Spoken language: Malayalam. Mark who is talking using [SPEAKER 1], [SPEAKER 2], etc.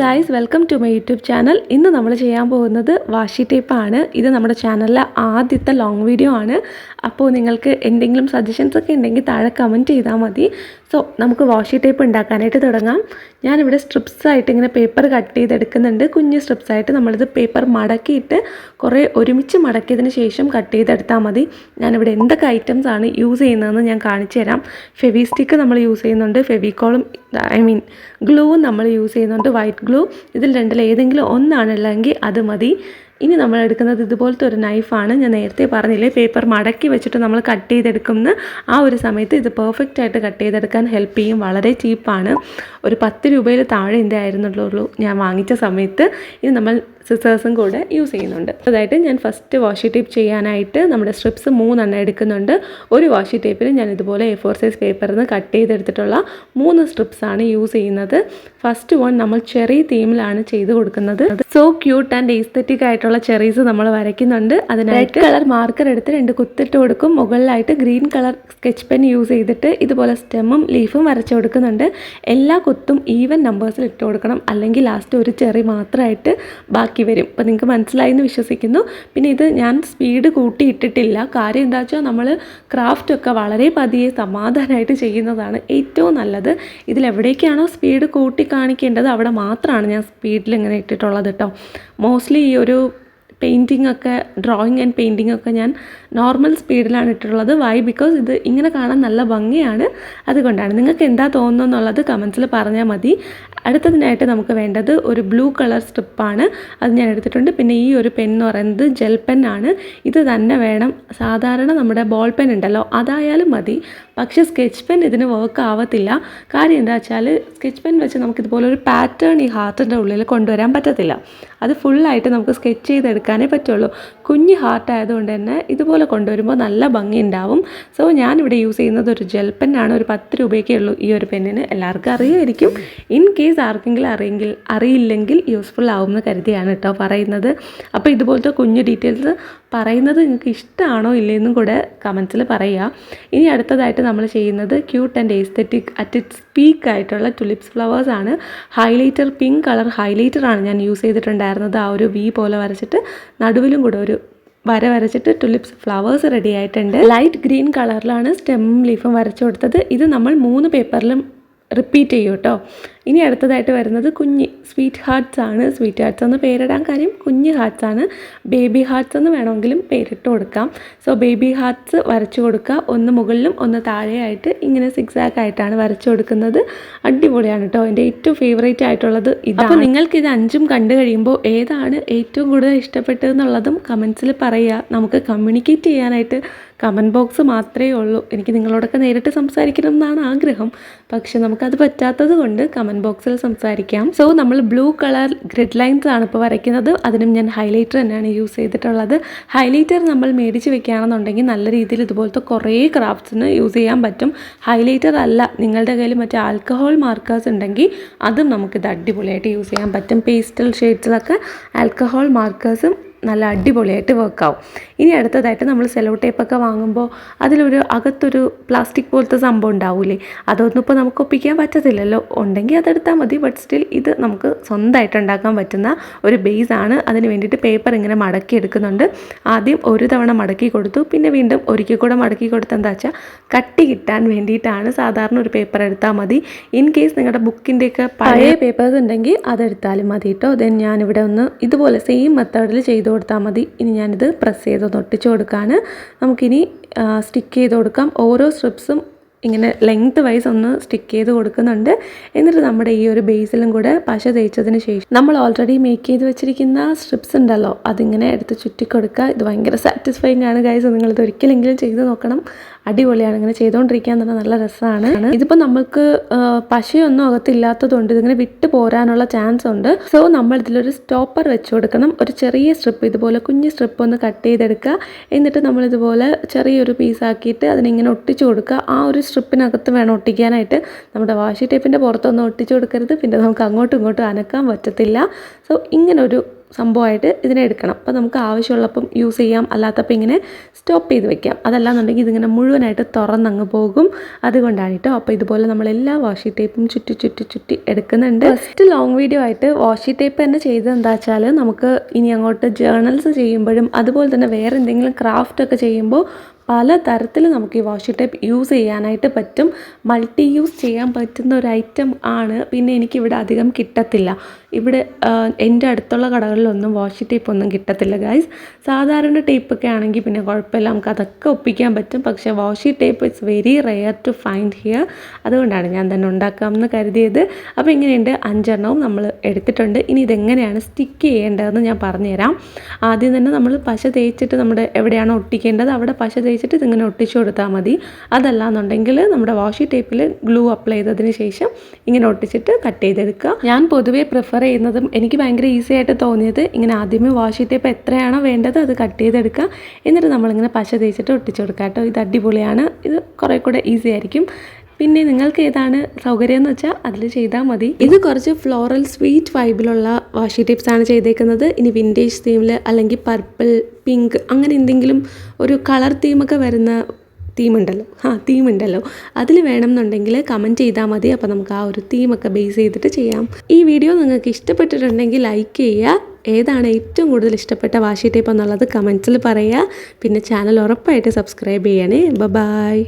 [SPEAKER 1] Guys welcome to my YouTube channel ഇന്ന് നമ്മൾ ചെയ്യാൻ പോകുന്നത് വാഷി ടേപ്പാണ് ഇത് നമ്മുടെ ചാനലിലെ ആദ്യത്തെ ലോങ് വീഡിയോ ആണ്. അപ്പോൾ നിങ്ങൾക്ക് എന്തെങ്കിലും സജഷൻസ് ഒക്കെ ഉണ്ടെങ്കിൽ താഴെ കമന്റ് ചെയ്താൽ മതി. സോ നമുക്ക് വാഷി ടേപ്പ് ഉണ്ടാക്കാനായിട്ട് തുടങ്ങാം. ഞാനിവിടെ സ്ട്രിപ്സായിട്ട് ഇങ്ങനെ പേപ്പർ കട്ട് ചെയ്തെടുക്കുന്നുണ്ട്. കുഞ്ഞ് സ്ട്രിപ്സായിട്ട് നമ്മളിത് പേപ്പർ മടക്കിയിട്ട് കുറേ ഒരുമിച്ച് മടക്കിയതിന് ശേഷം കട്ട് ചെയ്തെടുത്താൽ മതി. ഞാനിവിടെ എന്തൊക്കെ ഐറ്റംസ് ആണ് യൂസ് ചെയ്യുന്നതെന്ന് ഞാൻ കാണിച്ചു തരാം. ഫെവി സ്റ്റിക്ക് നമ്മൾ യൂസ് ചെയ്യുന്നുണ്ട്. ഫെവിക്കോളും ഐ മീൻ ഗ്ലൂവും നമ്മൾ യൂസ് ചെയ്യുന്നുണ്ട്. വൈറ്റ് ഗ്ലൂ ഇതിൽ രണ്ടിൽ ഏതെങ്കിലും ഒന്നാണല്ലെങ്കിൽ അത് മതി. ഇനി നമ്മൾ എടുക്കുന്നത് ഇതുപോലത്തെ ഒരു നൈഫാണ് ഞാൻ നേരത്തെ പറഞ്ഞില്ലേ പേപ്പർ മടക്കി വെച്ചിട്ട് നമ്മൾ കട്ട് ചെയ്തെടുക്കുന്ന. ആ ഒരു സമയത്ത് ഇത് പെർഫെക്റ്റ് ആയിട്ട് കട്ട് ചെയ്തെടുക്കാൻ ഹെൽപ്പ് ചെയ്യും. വളരെ ചീപ്പാണ് ഒരു പത്ത് രൂപയിൽ താഴെ എന്റെ ആയിരുന്നുള്ളൂ ഞാൻ വാങ്ങിച്ച സമയത്ത്. ഇത് നമ്മൾ സിസേഴ്സും കൂടെ യൂസ് ചെയ്യുന്നുണ്ട്. അതായത് ഞാൻ ഫസ്റ്റ് വാഷി ടേപ്പ് ചെയ്യാനായിട്ട് നമ്മുടെ സ്ട്രിപ്സ് മൂന്നെണ്ണം എടുക്കുന്നുണ്ട്. ഒരു വാഷി ടേപ്പിൽ ഞാൻ ഇതുപോലെ എ ഫോർ സൈസ് പേപ്പറിൽ നിന്ന് കട്ട് ചെയ്തെടുത്തിട്ടുള്ള മൂന്ന് സ്ട്രിപ്സാണ് യൂസ് ചെയ്യുന്നത്. ഫസ്റ്റ് വൺ നമ്മൾ ചെറിയ തീമിലാണ് ചെയ്ത് കൊടുക്കുന്നത്. സോ ക്യൂട്ട് ആൻഡ് എസ്തറ്റിക് ആയിട്ടുള്ള ചെറീസ് നമ്മൾ വരയ്ക്കുന്നുണ്ട്. അതിനായിട്ട് കളർ മാർക്കർ എടുത്ത് രണ്ട് കുത്തിട്ട് കൊടുക്കും. മുകളിലായിട്ട് green colour sketch pen use ചെയ്തിട്ട് ഇതുപോലെ സ്റ്റെമ്മും ലീഫും വരച്ചു കൊടുക്കുന്നുണ്ട്. എല്ലാ കുത്തും ഈവൻ നമ്പേഴ്സിൽ ഇട്ട് കൊടുക്കണം. അല്ലെങ്കിൽ ലാസ്റ്റ് ഒരു ചെറി മാത്രമായിട്ട് ബാക്കി വരും. അപ്പോൾ നിങ്ങൾക്ക് മനസ്സിലായി എന്ന് വിശ്വസിക്കുന്നു. പിന്നെ ഇത് ഞാൻ സ്പീഡ് കൂട്ടി ഇട്ടിട്ടില്ല. കാര്യം എന്താ വെച്ചാൽ നമ്മൾ ക്രാഫ്റ്റൊക്കെ വളരെ പതിയെ സമാധാനമായിട്ട് ചെയ്യുന്നതാണ് ഏറ്റവും നല്ലത്. ഇതിലെവിടേക്കാണോ സ്പീഡ് കൂട്ടി കാണിക്കേണ്ടത് അവിടെ മാത്രമാണ് ഞാൻ സ്പീഡിൽ ഇങ്ങനെ ഇട്ടിട്ടുള്ളത് കേട്ടോ മോസ്റ്റ്ലി ഈ ഒരു പെയിന്റിംഗ് ഒക്കെ ഡ്രോയിങ് ആൻഡ് പെയിന്റിംഗ് ഒക്കെ ഞാൻ നോർമൽ സ്പീഡിലാണ് ഇട്ടിട്ടുള്ളത്. വൈ ബിക്കോസ് ഇത് ഇങ്ങനെ കാണാൻ നല്ല ഭംഗിയാണ്. അതുകൊണ്ടാണ്. നിങ്ങൾക്ക് എന്താ തോന്നുന്നു എന്നുള്ളത് കമൻസിൽ പറഞ്ഞാൽ മതി. അടുത്തതിനായിട്ട് നമുക്ക് വേണ്ടത് ഒരു ബ്ലൂ കളർ സ്ട്രിപ്പാണ് അത് ഞാൻ എടുത്തിട്ടുണ്ട്. പിന്നെ ഈ ഒരു പെൻ എന്ന് പറയുന്നത് ജെൽ പെന്നാണ് ഇത് തന്നെ വേണം. സാധാരണ നമ്മുടെ ബോൾ പെൻ ഉണ്ടല്ലോ. അതായാലും മതി. പക്ഷേ സ്കെച്ച് പെൻ ഇതിന് വർക്ക് ആവത്തില്ല. കാര്യം എന്താ വെച്ചാൽ സ്കെച്ച് പെൻ വെച്ച് നമുക്ക് ഇതുപോലെ ഒരു പാറ്റേൺ ഈ ഹാർട്ടിന്റെ ഉള്ളിൽ കൊണ്ടുവരാൻ പറ്റത്തില്ല. അത് ഫുള്ളായിട്ട് നമുക്ക് സ്കെച്ച് ചെയ്തെടുക്കാനേ പറ്റുള്ളൂ. കുഞ്ഞ് ഹാർട്ട് ആയതുകൊണ്ട് തന്നെ ഇതുപോലെ കൊണ്ടുവരുമ്പോൾ നല്ല ഭംഗി ഉണ്ടാവും. സോ ഞാനിവിടെ യൂസ് ചെയ്യുന്നത് ഒരു ജെൽ പെന്നാണ് ഒരു പത്ത് രൂപയ്ക്കേ ഉള്ളൂ ഈ ഒരു പെന്നിന് എല്ലാവർക്കും അറിയായിരിക്കും. ഇൻ കേസ് ആർക്കെങ്കിലും അറിയെങ്കിൽ അറിയില്ലെങ്കിൽ യൂസ്ഫുൾ ആവുമെന്ന് കരുതിയാണ് കേട്ടോ പറയുന്നത്. അപ്പോൾ ഇതുപോലത്തെ കുഞ്ഞു ഡീറ്റെയിൽസ് പറയുന്നത് നിങ്ങൾക്ക് ഇഷ്ടമാണോ ഇല്ലയെന്നും കൂടെ കമൻസിൽ പറയുക ഇനി അടുത്തതായിട്ട് നമ്മൾ ചെയ്യുന്നത് cute and aesthetic at its peak ആയിട്ടുള്ള ടുലിപ്സ് ഫ്ലവേഴ്സ് ആണ്. ഹൈലൈറ്റർ പിങ്ക് കളർ ഹൈലൈറ്റർ ആണ് ഞാൻ യൂസ് ചെയ്തിട്ടുണ്ടായിരുന്നത്. ആ ഒരു വി പോലെ വരച്ചിട്ട് നടുവിലും കൂടെ ഒരു വര വരച്ചിട്ട് ടുലിപ്സ് ഫ്ലവേഴ്സ് റെഡി ആയിട്ടുണ്ട്. ലൈറ്റ് ഗ്രീൻ കളറിലാണ് സ്റ്റെം ലീഫും വരച്ചു കൊടുത്തത്. ഇത് നമ്മൾ മൂന്ന് പേപ്പറിലും റിപ്പീറ്റ് ചെയ്യൂട്ടോ ഇനി അടുത്തതായിട്ട് വരുന്നത് കുഞ്ഞ് സ്വീറ്റ് ഹാർട്ട്സ് ആണ്. സ്വീറ്റ് ഹാർട്ട്സ് എന്ന് പേരിടാൻ കാര്യം കുഞ്ഞ് ഹാർട്സ് ആണ്. ബേബി ഹാർട്സ് എന്ന് വേണമെങ്കിലും പേരിട്ട് കൊടുക്കാം. സോ ബേബി ഹാർട്സ് വരച്ചു കൊടുക്കുക. ഒന്ന് മുകളിലും ഒന്ന് താഴെയായിട്ട് ഇങ്ങനെ സിക്സാക്ക് ആയിട്ടാണ് വരച്ചു കൊടുക്കുന്നത്. അടിപൊളിയാണ് കേട്ടോ. എന്റെ ഏറ്റവും ഫേവറേറ്റ് ആയിട്ടുള്ളത് ഇതാണ്. അപ്പോൾ നിങ്ങൾക്ക് ഇത് അഞ്ചും കണ്ടു കഴിയുമ്പോൾ ഏതാണ് ഏറ്റവും കൂടുതൽ ഇഷ്ടപ്പെട്ടതെന്നുള്ളതും കമൻസിൽ പറയുക. നമുക്ക് കമ്മ്യൂണിക്കേറ്റ് ചെയ്യാനായിട്ട് കമന്റ് ബോക്സ് മാത്രമേ ഉള്ളൂ. എനിക്ക് നിങ്ങളോടൊക്കെ നേരിട്ട് സംസാരിക്കണം എന്നാണ് ആഗ്രഹം. പക്ഷെ നമുക്കത് പറ്റാത്തത് കൊണ്ട് ബോക്സിൽ സംസാരിക്കാം. സോ നമ്മൾ ബ്ലൂ കളർ ഗ്രിഡ് ലൈൻസ് ആണ് ഇപ്പോൾ വരയ്ക്കുന്നത്. അതിനും ഞാൻ ഹൈലൈറ്റർ തന്നെയാണ് യൂസ് ചെയ്തിട്ടുള്ളത്. ഹൈലൈറ്റർ നമ്മൾ മേടിച്ച് വെക്കുകയാണെന്നുണ്ടെങ്കിൽ നല്ല രീതിയിൽ ഇതുപോലത്തെ കുറേ ക്രാഫ്റ്റ്സിന് യൂസ് ചെയ്യാൻ പറ്റും. ഹൈലൈറ്റർ അല്ല നിങ്ങളുടെ കയ്യിൽ മറ്റേ ആൽക്കഹോൾ മാർക്കേഴ്സ് ഉണ്ടെങ്കിൽ അതും നമുക്കിത് അടിപൊളിയായിട്ട് യൂസ് ചെയ്യാൻ പറ്റും. പേസ്റ്റൽ ഷെയ്ഡ്സിലൊക്കെ ആൽക്കഹോൾ മാർക്കേഴ്സും നല്ല അടിപൊളിയായിട്ട് വർക്കാവും ഇനി അടുത്തതായിട്ട് നമ്മൾ സെലോ ടേപ്പൊക്കെ വാങ്ങുമ്പോൾ അതിലൊരു അകത്തൊരു പ്ലാസ്റ്റിക് പോലത്തെ സംഭവം ഉണ്ടാവില്ലേ അതൊന്നും ഇപ്പോൾ നമുക്ക് ഒപ്പിക്കാൻ പറ്റത്തില്ലല്ലോ. ഉണ്ടെങ്കിൽ അതെടുത്താൽ മതി. ബട്ട് സ്റ്റിൽ ഇത് നമുക്ക് സ്വന്തമായിട്ട് ഉണ്ടാക്കാൻ പറ്റുന്ന ഒരു ബേസ് ആണ്. അതിന് വേണ്ടിയിട്ട് പേപ്പർ ഇങ്ങനെ മടക്കി എടുക്കുന്നുണ്ട്. ആദ്യം ഒരു തവണ മടക്കി കൊടുത്തു. പിന്നെ വീണ്ടും ഒരിക്കൽ കൂടെ മടക്കി കൊടുത്ത് എന്താ വെച്ചാൽ കട്ടി കിട്ടാൻ വേണ്ടിയിട്ടാണ് സാധാരണ ഒരു പേപ്പർ എടുത്താൽ മതി. ഇൻ കേസ് നിങ്ങളുടെ ബുക്കിന്റെയൊക്കെ പഴയ പേപ്പേഴ്സ് ഉണ്ടെങ്കിൽ അതെടുത്താലും മതി കേട്ടോ. ദെൻ ഞാനിവിടെ ഒന്ന് ഇതുപോലെ സെയിം മെത്തേഡിൽ ചെയ്ത് കൊടുത്താൽ മതി. ഇനി ഞാനിത് പ്രസ് ചെയ്തൊന്ന് ഒട്ടിച്ചു കൊടുക്കാണ്. നമുക്കിനി സ്റ്റിക്ക് ചെയ്ത് കൊടുക്കാം. ഓരോ സ്ട്രിപ്സും ഇങ്ങനെ ലെങ്ത് വൈസ് ഒന്ന് സ്റ്റിക്ക് ചെയ്ത് കൊടുക്കുന്നുണ്ട്. എന്നിട്ട് നമ്മുടെ ഈ ഒരു ബേസിലും കൂടെ പശ തേച്ചതിന് ശേഷം നമ്മൾ ഓൾറെഡി മേക്ക് ചെയ്ത് വെച്ചിരിക്കുന്ന സ്ട്രിപ്സ് ഉണ്ടല്ലോ അതിങ്ങനെ എടുത്ത് ചുറ്റി കൊടുക്കുക ഇത് ഭയങ്കര സാറ്റിസ്ഫൈങ് ആണ് ഗൈസ് നിങ്ങളിത് ഒരിക്കലെങ്കിലും ചെയ്ത് നോക്കണം. അടിപൊളിയാണ്. ഇങ്ങനെ ചെയ്തുകൊണ്ടിരിക്കാൻ തന്നെ നല്ല രസമാണ് ഇതിപ്പോൾ നമുക്ക് പശയൊന്നും അകത്തില്ലാത്തതുകൊണ്ട് ഇതിങ്ങനെ വിട്ടു പോരാനുള്ള ചാൻസ് ഉണ്ട്. സോ നമ്മൾ ഇതിലൊരു സ്റ്റോപ്പർ വെച്ച് കൊടുക്കണം. ഒരു ചെറിയ സ്ട്രിപ്പ് ഇതുപോലെ കുഞ്ഞ് സ്ട്രിപ്പ് ഒന്ന് കട്ട് ചെയ്തെടുക്കുക. എന്നിട്ട് നമ്മൾ ഇതുപോലെ ചെറിയൊരു പീസാക്കിയിട്ട് അതിനിങ്ങനെ ഒട്ടിച്ചു കൊടുക്കുക. ആ ഒരു സ്ട്രിപ്പിനകത്ത് വേണം ഒട്ടിക്കാനായിട്ട്. നമ്മുടെ വാഷി ടേപ്പിന്റെ പുറത്തൊന്നും ഒട്ടിച്ചു കൊടുക്കരുത്. പിന്നെ നമുക്ക് അങ്ങോട്ടും ഇങ്ങോട്ടും അനക്കാൻ പറ്റത്തില്ല. സോ ഇങ്ങനെ ഒരു സംഭവമായിട്ട് ഇതിനെ എടുക്കണം. അപ്പോൾ നമുക്ക് ആവശ്യമുള്ളപ്പം യൂസ് ചെയ്യാം. അല്ലാത്തപ്പോൾ ഇങ്ങനെ സ്റ്റോപ്പ് ചെയ്ത് വെക്കാം. അതല്ലാന്നുണ്ടെങ്കിൽ ഇതിങ്ങനെ മുഴുവനായിട്ട് തുറന്നങ്ങ് പോകും. അതുകൊണ്ടാണ് കേട്ടോ അപ്പോൾ ഇതുപോലെ നമ്മൾ എല്ലാ വാഷി ടേപ്പും ചുറ്റി ചുറ്റി ചുറ്റി എടുക്കുന്നുണ്ട്. ഫസ്റ്റ് ലോങ് വീഡിയോ ആയിട്ട് വാഷി ടേപ്പ് തന്നെ ചെയ്തത് എന്താ വെച്ചാൽ നമുക്ക് ഇനി അങ്ങോട്ട് ജേർണൽസ് ചെയ്യുമ്പോഴും അതുപോലെ തന്നെ വേറെ എന്തെങ്കിലും ക്രാഫ്റ്റ് ഒക്കെ ചെയ്യുമ്പോൾ പല തരത്തിൽ നമുക്ക് ഈ വാഷി ടേപ്പ് യൂസ് ചെയ്യാനായിട്ട് പറ്റും. മൾട്ടി യൂസ് ചെയ്യാൻ പറ്റുന്ന ഒരു ഐറ്റം ആണ്. പിന്നെ എനിക്കിവിടെ അധികം കിട്ടത്തില്ല. ഇവിടെ എന്റെ അടുത്തുള്ള കടകളിലൊന്നും വാഷി ടേപ്പ് ഒന്നും കിട്ടത്തില്ല ഗൈസ്. സാധാരണ ടേപ്പൊക്കെ ആണെങ്കിൽ പിന്നെ കുഴപ്പമില്ല. നമുക്ക് അതൊക്കെ ഒപ്പിക്കാൻ പറ്റും. പക്ഷേ washi tape it's very rare to find here. അതുകൊണ്ടാണ് ഞാൻ തന്നെ ഉണ്ടാക്കാമെന്ന് കരുതിയത്. അപ്പോൾ ഇങ്ങനെയുണ്ട്. അഞ്ചെണ്ണവും നമ്മൾ എടുത്തിട്ടുണ്ട്. ഇനി ഇതെങ്ങനെയാണ് സ്റ്റിക്ക് ചെയ്യേണ്ടതെന്ന് ഞാൻ പറഞ്ഞുതരാം. ആദ്യം തന്നെ നമ്മൾ പശ തേച്ചിട്ട് നമ്മുടെ എവിടെയാണോ ഒട്ടിക്കേണ്ടത് അവിടെ പശ തേച്ചിട്ട് ഇതിങ്ങനെ ഒട്ടിച്ചു കൊടുത്താൽ മതി. അതല്ലാന്നുണ്ടെങ്കിൽ നമ്മുടെ വാഷി ടേപ്പിൽ ഗ്ലൂ അപ്ലൈ ചെയ്തതിന് ശേഷം ഇങ്ങനെ ഒട്ടിച്ചിട്ട് കട്ട് ചെയ്തെടുക്കുക. ഞാൻ പൊതുവേ പ്രിഫർ ചെയ്യുന്നതും എനിക്ക് ഭയങ്കര ഈസി ആയിട്ട് തോന്നിയത് ഇങ്ങനെ ആദ്യമേ വാഷി ടേപ്പ് എത്രയാണോ വേണ്ടത് അത് കട്ട് ചെയ്തെടുക്കുക. എന്നിട്ട് നമ്മളിങ്ങനെ പശ തേച്ചിട്ട് ഒട്ടിച്ചു കൊടുക്കുക കേട്ടോ. ഇത് അടിപൊളിയാണ്. ഇത് കുറേ കൂടെ ഈസി ആയിരിക്കും. പിന്നെ നിങ്ങൾക്ക് ഏതാണ് സൗകര്യം എന്ന് വെച്ചാൽ അതിൽ ചെയ്താൽ മതി. ഇത് കുറച്ച് ഫ്ലോറൽ സ്വീറ്റ് വൈബിലുള്ള വാഷി ടിപ്സ് ആണ് ചെയ്തേക്കുന്നത്. ഇനി വിന്റേജ് തീമിൽ അല്ലെങ്കിൽ പർപ്പിൾ പിങ്ക് അങ്ങനെ എന്തെങ്കിലും ഒരു കളർ തീമൊക്കെ വരുന്ന തീമുണ്ടല്ലോ ആ തീമുണ്ടല്ലോ അതിൽ വേണമെന്നുണ്ടെങ്കിൽ കമന്റ് ചെയ്താൽ മതി. അപ്പോൾ നമുക്ക് ആ ഒരു തീമൊക്കെ ബേസ് ചെയ്തിട്ട് ചെയ്യാം. ഈ വീഡിയോ നിങ്ങൾക്ക് ഇഷ്ടപ്പെട്ടിട്ടുണ്ടെങ്കിൽ ലൈക്ക് ചെയ്യുക. ഏതാണ് ഏറ്റവും കൂടുതൽ ഇഷ്ടപ്പെട്ട വാഷി ടേപ്പ് എന്നുള്ളത് കമൻസിൽ പറയുക. പിന്നെ ചാനൽ ഉറപ്പായിട്ട് സബ്സ്ക്രൈബ് ചെയ്യണേ. ബ ബായ്